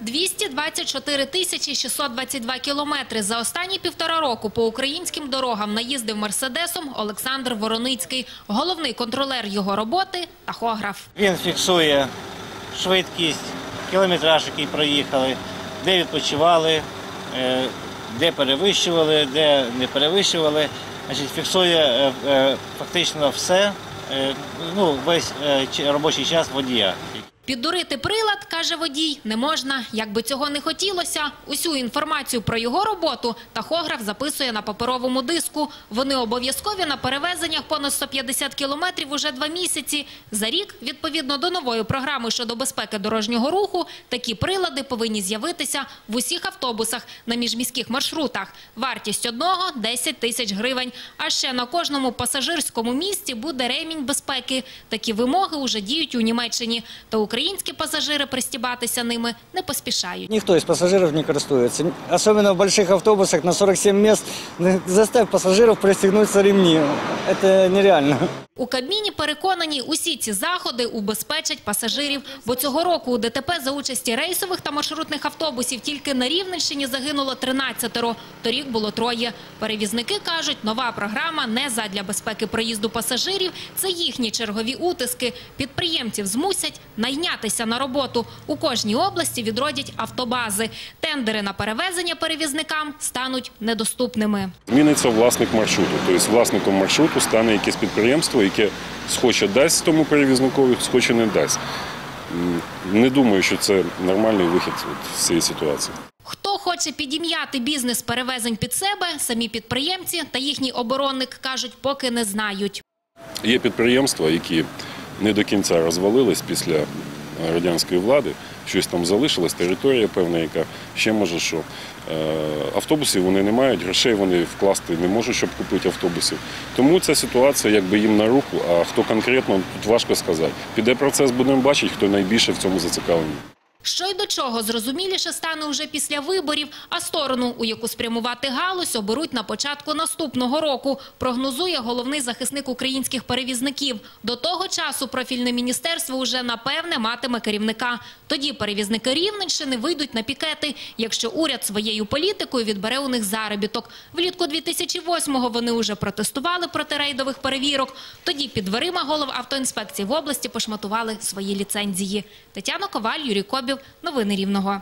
224 тисячі 622 кілометри. За останні півтора року по українським дорогам наїздив «Мерседесом» Олександр Вороницький. Головний контролер його роботи – тахограф. Він фіксує швидкість, кілометраж, який проїхали, де відпочивали, е, де перевищували, де не перевищували. Значить, фіксує е, е, фактично все, ну, весь робочий час водія. Піддурити прилад, каже водій, не можна. Як би цього не хотілося, усю інформацію про його роботу тахограф записує на паперовому диску. Вони обов'язкові на перевезеннях понад 150 кілометрів уже два місяці. За рік, відповідно до нової програми щодо безпеки дорожнього руху, такі прилади повинні з'явитися в усіх автобусах на міжміських маршрутах. Вартість одного – 10 тисяч гривень. А ще на кожному пасажирському місці буде ремінь безпеки. Такі вимоги уже діють у Німеччині. Та українські пасажири пристібатися ними не поспішають. Ніхто із пасажирів не користується, особливо в больших автобусах на 47 місць. Застав пасажирів пристігнутися ремни. Это нереально. У Кабміні переконані, усі ці заходи убезпечать пасажирів. Бо цього року у ДТП за участі рейсових та маршрутних автобусів тільки на Рівненщині загинуло 13-ро. Торік було троє. Перевізники кажуть, нова програма не задля безпеки проїзду пасажирів. Це їхні чергові утиски. Підприємців змусять найнятися на роботу. У кожній області відродять автобази. Тендери на перевезення перевізникам стануть недоступними. Зміниться власник маршруту. Тобто власником маршруту стане якесь підприємство, яке схоче дасть тому перевізникові, схоче не дасть. Не думаю, що це нормальний вихід з цієї ситуації. Хто хоче підім'яти бізнес перевезень під себе, самі підприємці та їхній оборонник кажуть, поки не знають. Є підприємства, які не до кінця розвалились після радянської влади. Щось там залишилось, територія певна, яка ще може що. Е, Автобусів вони не мають, грошей вони вкласти не можуть, щоб купити автобусів. Тому ця ситуація якби їм на руку, а хто конкретно, тут важко сказати. Піде процес, будемо бачити, хто найбільше в цьому зацікавлений. Що й до чого, зрозуміліше стане уже після виборів, а сторону, у яку спрямувати галузь, оберуть на початку наступного року, прогнозує головний захисник українських перевізників. До того часу профільне міністерство уже напевне матиме керівника. Тоді перевізники Рівненщини вийдуть на пікети, якщо уряд своєю політикою відбере у них заробіток. Влітку 2008-го вони уже протестували проти рейдових перевірок. Тоді під дверима голов автоінспекції в області пошматували свої ліцензії. Тетяна Коваль, Юрій Кобів. Новини Рівного.